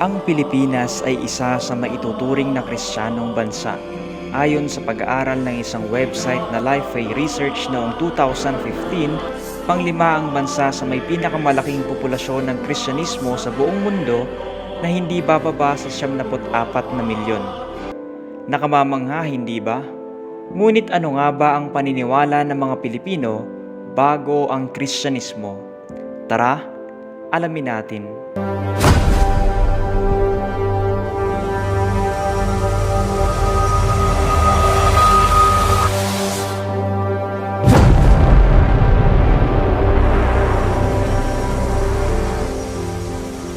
Ang Pilipinas ay isa sa maituturing na kristyanong bansa. Ayon sa pag-aaral ng isang website na Lifeway Research noong 2015, panglima ang bansa sa may pinakamalaking populasyon ng Kristyanismo sa buong mundo na hindi bababa sa 74 na milyon. Nakamamangha hindi ba? Ngunit ano nga ba ang paniniwala ng mga Pilipino bago ang Kristyanismo? Tara, alamin natin.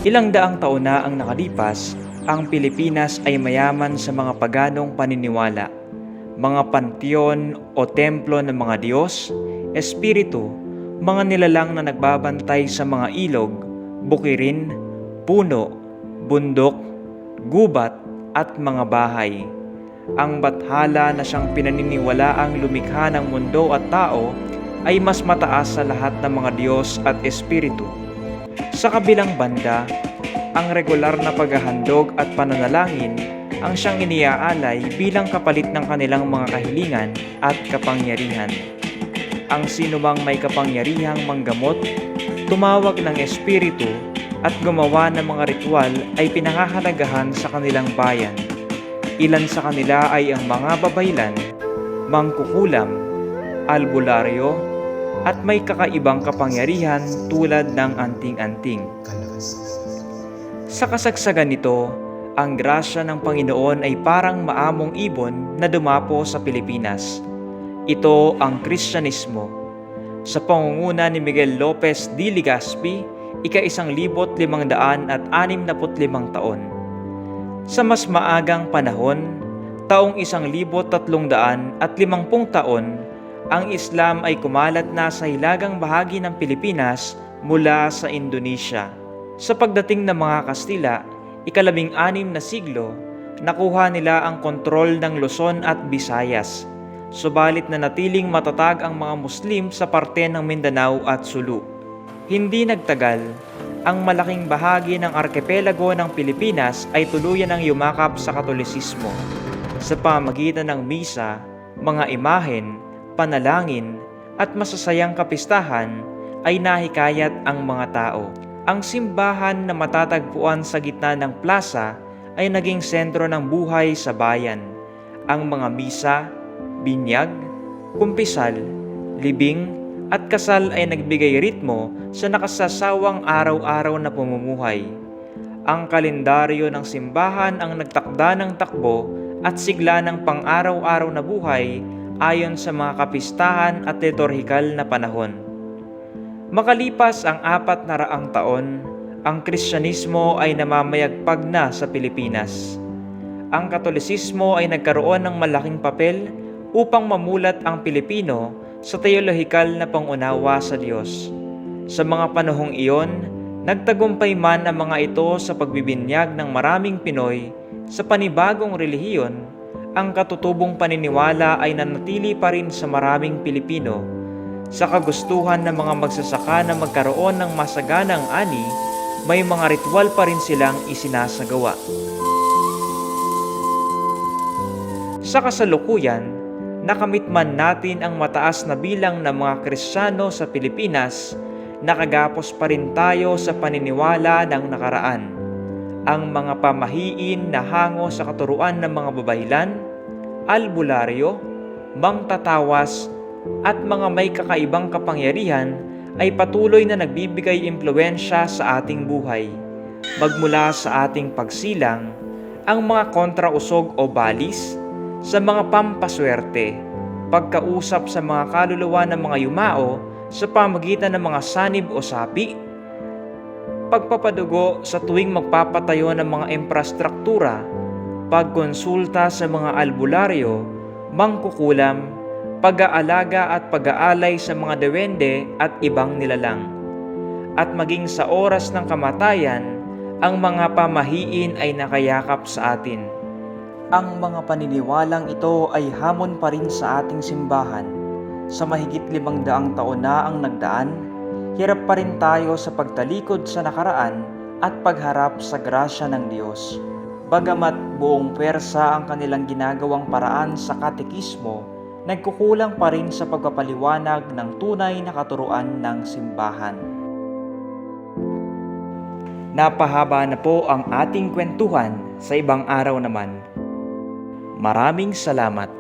Ilang daang taon na ang nakalipas, ang Pilipinas ay mayaman sa mga paganong paniniwala, mga panteon o templo ng mga Diyos, espiritu, mga nilalang na nagbabantay sa mga ilog, bukirin, puno, bundok, gubat at mga bahay. Ang bathala na siyang pinaniniwalaang lumikha ng mundo at tao ay mas mataas sa lahat ng mga Diyos at espiritu. Sa kabilang banda, ang regular na paghahandog at pananalangin ang siyang iniaalay bilang kapalit ng kanilang mga kahilingan at kapangyarihan. Ang sinumang may kapangyarihang manggamot, tumawag ng espiritu at gumawa ng mga ritual ay pinakahalagahan sa kanilang bayan. Ilan sa kanila ay ang mga babaylan, mangkukulam, albularyo, at may kakaibang kapangyarihan tulad ng anting-anting. Sa kasagsagan nito, ang grasya ng Panginoon ay parang maamong ibon na dumapo sa Pilipinas. Ito ang Kristyanismo. Sa pangunguna ni Miguel Lopez de Legazpi, ika-isang libot limang daan at anim na limang taon. Sa mas maagang panahon, taong isang libot tatlong daan at limangpung taon, ang Islam ay kumalat na sa hilagang bahagi ng Pilipinas mula sa Indonesia. Sa pagdating ng mga Kastila, ikalabing anim na siglo, nakuha nila ang kontrol ng Luzon at Visayas. Subalit na natiling matatag ang mga Muslim sa parte ng Mindanao at Sulu. Hindi nagtagal, ang malaking bahagi ng arkipelago ng Pilipinas ay tuluyan ng yumakap sa Katolisismo sa pamagitan ng misa, mga imahen, panalangin at masasayang kapistahan ay nahikayat ang mga tao. Ang simbahan na matatagpuan sa gitna ng plaza ay naging sentro ng buhay sa bayan. Ang mga misa, binyag, kumpisal, libing at kasal ay nagbigay ritmo sa nakasasawang araw-araw na pamumuhay. Ang kalendaryo ng simbahan ang nagtakda ng takbo at sigla ng pang-araw-araw na buhay ayon sa mga kapistahan at liturhikal na panahon. Makalipas ang apat na raang taon, ang Kristyanismo ay namamayagpag na sa Pilipinas. Ang Katolisismo ay nagkaroon ng malaking papel upang mamulat ang Pilipino sa teolohikal na pangunawa sa Diyos. Sa mga panahong iyon, nagtagumpay man ang mga ito sa pagbibinyag ng maraming Pinoy sa panibagong relihiyon ang katutubong paniniwala ay nanatili pa rin sa maraming Pilipino. Sa kagustuhan ng mga magsasaka na magkaroon ng masaganang ani, may mga ritual pa rin silang isinasagawa. Sa kasalukuyan, nakamit man natin ang mataas na bilang ng mga Kristiyano sa Pilipinas, nakagapos pa rin tayo sa paniniwala ng nakaraan ang mga pamahiin na hango sa katuruan ng mga babaylan, albularyo, mangtatawas, at mga may kakaibang kapangyarihan ay patuloy na nagbibigay impluensya sa ating buhay. Magmula sa ating pagsilang, ang mga kontrausog o balis, sa mga pampaswerte, pagkausap sa mga kaluluwa ng mga yumao sa pamagitan ng mga sanib o sapi, pagpapadugo sa tuwing magpapatayo ng mga infrastruktura, pagkonsulta sa mga albularyo, mangkukulam, pag-aalaga at pag-aalay sa mga dewende at ibang nilalang. At maging sa oras ng kamatayan, ang mga pamahiin ay nakayakap sa atin. Ang mga paniniwalang ito ay hamon pa rin sa ating simbahan. Sa mahigit limang daang taon na ang nagdaan, hirap pa rin tayo sa pagtalikod sa nakaraan at pagharap sa grasya ng Diyos. Bagamat buong pwersa ang kanilang ginagawang paraan sa katekismo, nagkukulang pa rin sa pagpapaliwanag ng tunay na katuruan ng simbahan. Napahaba na po ang ating kwentuhan sa ibang araw naman. Maraming salamat.